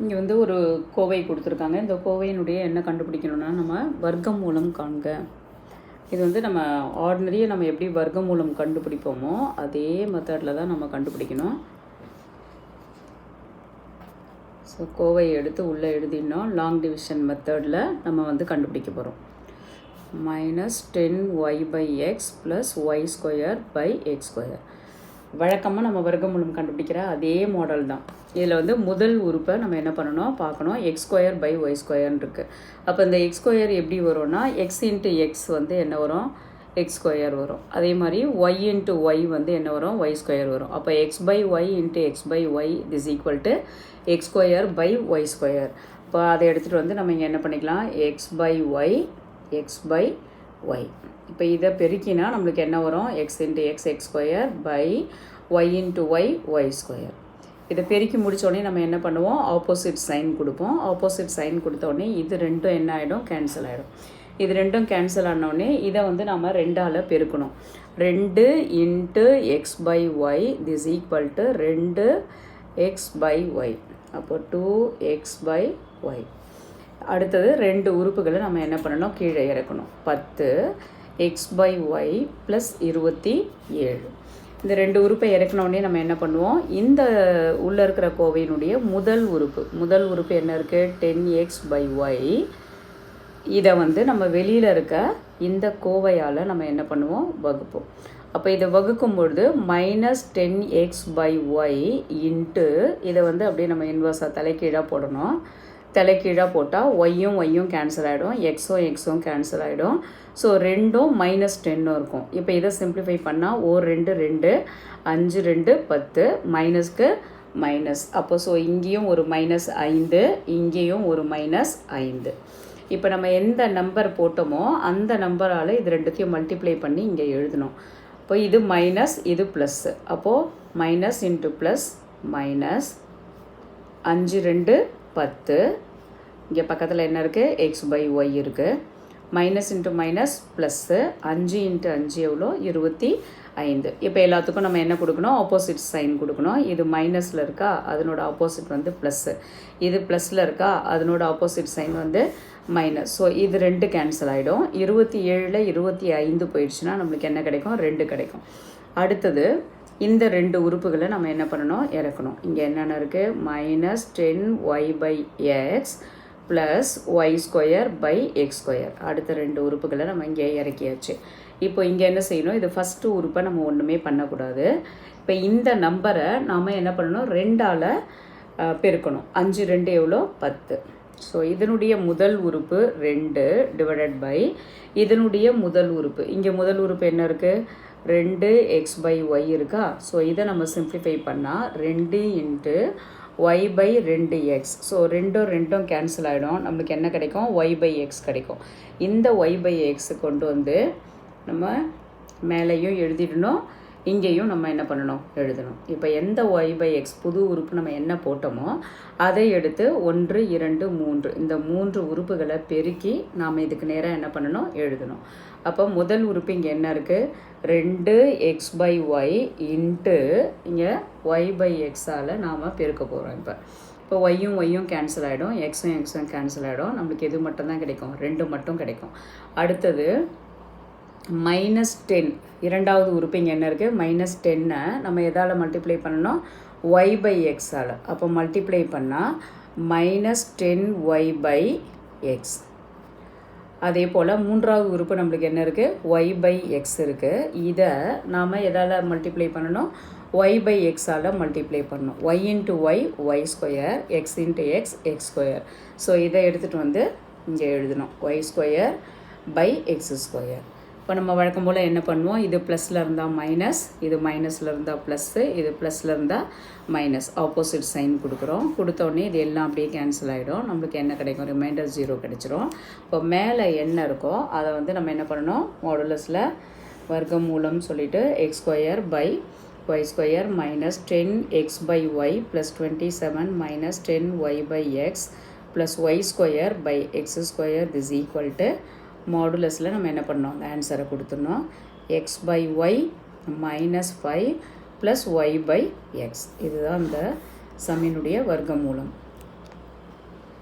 இங்கே வந்து ஒரு கோவை கொடுத்துருக்காங்க. இந்த கோவையினுடைய என்ன கண்டுபிடிக்கணும்னா நம்ம வர்க்கம் மூலம் காண்க. இது வந்து நம்ம ஆர்டினரியாக நம்ம எப்படி வர்க்கம் மூலம் கண்டுபிடிப்போமோ அதே மெத்தடில் தான் நம்ம கண்டுபிடிக்கணும். ஸோ கோவை எடுத்து உள்ளே எழுதினோம். லாங் டிவிஷன் மெத்தடில் நம்ம வந்து கண்டுபிடிக்க போகிறோம் minus ten y by x plus y square by x square வழக்கமாக நம்ம வர்க்கமூலம் கண்டுபிடிக்கிற அதே மாடல் தான். இதில் வந்து முதல் உறுப்பை நம்ம என்ன பண்ணணும்? பார்க்கணும். எக்ஸ் ஸ்கொயர் பை ஒய் ஸ்கொயர்னு இருக்குது அப்போ இந்த எக்ஸ் ஸ்கொயர் எப்படி வரும்னா எக்ஸ் இன்ட்டு எக்ஸ் வந்து என்ன வரும்? எக்ஸ் ஸ்கொயர் வரும். அதே மாதிரி ஒய் இன்ட்டு ஒய் வந்து என்ன வரும்? ஒய் ஸ்கொயர் வரும். அப்போ x by y into x by y is equal to x square by y square இப்போ அதை எடுத்துகிட்டு வந்து நம்ம இங்கே என்ன பண்ணிக்கலாம்? X by y x by y இப்போ இதை பெருக்கினா நம்மளுக்கு என்ன வரும்? X into x x square by y into y y square இதை பெருக்கி முடித்தோடனே நம்ம என்ன பண்ணுவோம்? ஆப்போசிட் சைன் கொடுப்போம். ஆப்போசிட் சைன் கொடுத்தோடனே இது ரெண்டும் என்ன ஆகிடும் கேன்சல் ஆகிடும் இது ரெண்டும் கேன்சல் ஆனோடனே இதை வந்து நம்ம ரெண்டால் பெருக்கணும். ரெண்டு into x by y this equal to ரெண்டு எக்ஸ் பை ஒய் அப்போ டூ எக்ஸ் பை ஒய் அடுத்தது ரெண்டு உறுப்புகளை நம்ம என்ன பண்ணணும்? கீழே இறக்கணும். பத்து எக்ஸ் பை ஒய் ப்ளஸ் இருபத்தி ஏழு. இந்த ரெண்டு உறுப்பை இறக்கினோடனே நம்ம என்ன பண்ணுவோம்? இந்த உள்ளே இருக்கிற கோவையினுடைய முதல் உறுப்பு. முதல் உறுப்பு என்ன இருக்குது டென் எக்ஸ் பை ஒய் இதை வந்து நம்ம வெளியில் இருக்க இந்த கோவையால் நம்ம என்ன பண்ணுவோம்? வகுப்போம். அப்போ இதை வகுக்கும் பொழுது minus ten x by y into இதை வந்து அப்படியே நம்ம இன்வர்ஸாக தலைக்கீழாக போடணும். தலைக்கீழாக போட்டால் ஒய்யும் ஒய்யும் கேன்சல் ஆகிடும் எக்ஸும் எக்ஸும் கேன்சல் ஆகிடும் ஸோ ரெண்டும் மைனஸ் டென்னும் இருக்கும். இப்போ இதை சிம்பிளிஃபை பண்ணால் ஓ ரெண்டு ரெண்டு அஞ்சு ரெண்டு பத்து மைனஸ்க்கு மைனஸ் அப்போ ஸோ இங்கேயும் ஒரு மைனஸ் ஐந்து இங்கேயும் ஒரு மைனஸ் ஐந்து. இப்போ நம்ம எந்த நம்பர் போட்டோமோ அந்த நம்பரால் இது ரெண்டுத்தையும் மல்டிப்ளை பண்ணி இங்கே எழுதணும். இப்போ இது மைனஸ் இது ப்ளஸ்ஸு அப்போது மைனஸ் இன்ட்டு ப்ளஸ் மைனஸ் அஞ்சு ரெண்டு பத்து. இங்கே பக்கத்தில் என்ன இருக்குது எக்ஸ் பை ஒய் இருக்குது மைனஸ் இன்ட்டு மைனஸ் ப்ளஸ்ஸு அஞ்சு இன்ட்டு அஞ்சு எவ்வளோ? இருபத்தி ஐந்து. இப்போ எல்லாத்துக்கும் நம்ம என்ன கொடுக்கணும்? ஆப்போசிட் சைன் கொடுக்கணும். இது மைனஸில் இருக்கா? அதனோட ஆப்போசிட் வந்து ப்ளஸ்ஸு இது ப்ளஸில் இருக்கா? அதனோட ஆப்போசிட் சைன் வந்து மைனஸ் ஸோ இது ரெண்டு கேன்சல் ஆகிடும் இருபத்தி ஏழில் இருபத்தி ஐந்து போயிடுச்சுன்னா நம்மளுக்கு என்ன கிடைக்கும்? ரெண்டு கிடைக்கும். அடுத்தது இந்த ரெண்டு உறுப்புகளை நம்ம என்ன பண்ணணும்? இறக்கணும். இங்கே என்னென்ன இருக்குது minus ten y by x plus y square by x square அடுத்த ரெண்டு உறுப்புகளை நம்ம இங்கே இறக்கியாச்சு. இப்போ இங்கே என்ன செய்யணும்? இது ஃபஸ்ட்டு உறுப்பை நம்ம ஒன்றுமே பண்ணக்கூடாது. இப்போ இந்த நம்பரை நாம் என்ன பண்ணணும்? ரெண்டால் பெருக்கணும். அஞ்சு ரெண்டு எவ்வளோ? பத்து. ஸோ இதனுடைய முதல் உறுப்பு ரெண்டு டிவைடட் பை இதனுடைய முதல் உறுப்பு. இங்கே முதல் உறுப்பு என்ன இருக்குது ரெண்டு எக்ஸ் பை ஒய் இருக்கா? ஸோ இதை நம்ம சிம்ப்ளிஃபை பண்ணால் ரெண்டு இன்ட்டு ஒய் பை ரெண்டு எக்ஸ் ஸோ ரெண்டும் ரெண்டும் கேன்சல் ஆகிடும் நம்மளுக்கு என்ன கிடைக்கும்? ஒய் பை எக்ஸ் கிடைக்கும். இந்த ஒய் பை எக்ஸு கொண்டு வந்து நம்ம மேலேயும் எழுதிடணும். இங்கேயும் நம்ம என்ன பண்ணணும்? எழுதணும். இப்போ எந்த ஒய் பை எக்ஸ் புது உறுப்பு நம்ம என்ன போட்டோமோ அதை எடுத்து ஒன்று இரண்டு மூன்று. இந்த மூன்று உறுப்புகளை பெருக்கி நாம் இதுக்கு நேராக என்ன பண்ணணும்? எழுதணும். அப்போ முதல் உறுப்பு இங்கே என்ன இருக்குது ரெண்டு எக்ஸ் பை ஒய் இன்ட்டு இங்கே ஒய் பை எக்ஸால் நாம் பெருக்க போகிறோம் இப்போ. இப்போ ஒய்யும் ஒய்யும் கேன்சல் ஆகிடும் எக்ஸும் எக்ஸும் கேன்சல் ஆகிடும் நம்மளுக்கு எது மட்டும்தான் கிடைக்கும்? ரெண்டு மட்டும் கிடைக்கும். அடுத்தது மைனஸ் டென் இரண்டாவது உறுப்பு இங்கே என்ன இருக்குது மைனஸ் டென்னை நம்ம எதால் மல்டிப்ளை பண்ணணும்? ஒய் பை எக்ஸால் அப்போ மல்டிப்ளை பண்ணால் minus ten y by x அதே போல் மூன்றாவது உறுப்பு நம்மளுக்கு என்ன இருக்குது ஒய் பை எக்ஸ் இருக்குது இதை நாம் எதால் மல்டிப்ளை பண்ணணும்? ஒய் பை எக்ஸால் மல்டிப்ளை பண்ணணும். Y into y y square x into x x square so இதை எடுத்துகிட்டு வந்து இங்கே எழுதணும். Y square by x square இப்போ நம்ம வழக்கம் போல் என்ன பண்ணுவோம்? இது ப்ளஸில் இருந்தால் மைனஸ் இது மைனஸில் இருந்தால் ப்ளஸ்ஸு இது ப்ளஸில் இருந்தால் மைனஸ் ஆப்போசிட் சைன் கொடுக்குறோம். கொடுத்தோடனே இது எல்லாம் அப்படியே கேன்சல் ஆகிடும் நம்மளுக்கு என்ன கிடைக்கும்? ரிமைண்டர் ஜீரோ கிடைச்சிரும். இப்போ மேலே என்ன இருக்கோ அதை வந்து நம்ம என்ன பண்ணணும்? மாடுலஸில் வர்க்க மூலம் சொல்லிவிட்டு x square by y square minus ten x by y plus twenty seven minus ten y by x plus y square by x square this equal to மாடுலஸில் நம்ம என்ன பண்ணோம் அந்த ஆன்சரை கொடுத்துடணும். X by y minus five plus y by x இதுதான் இந்த சம்மினுடைய வர்க்க மூலம்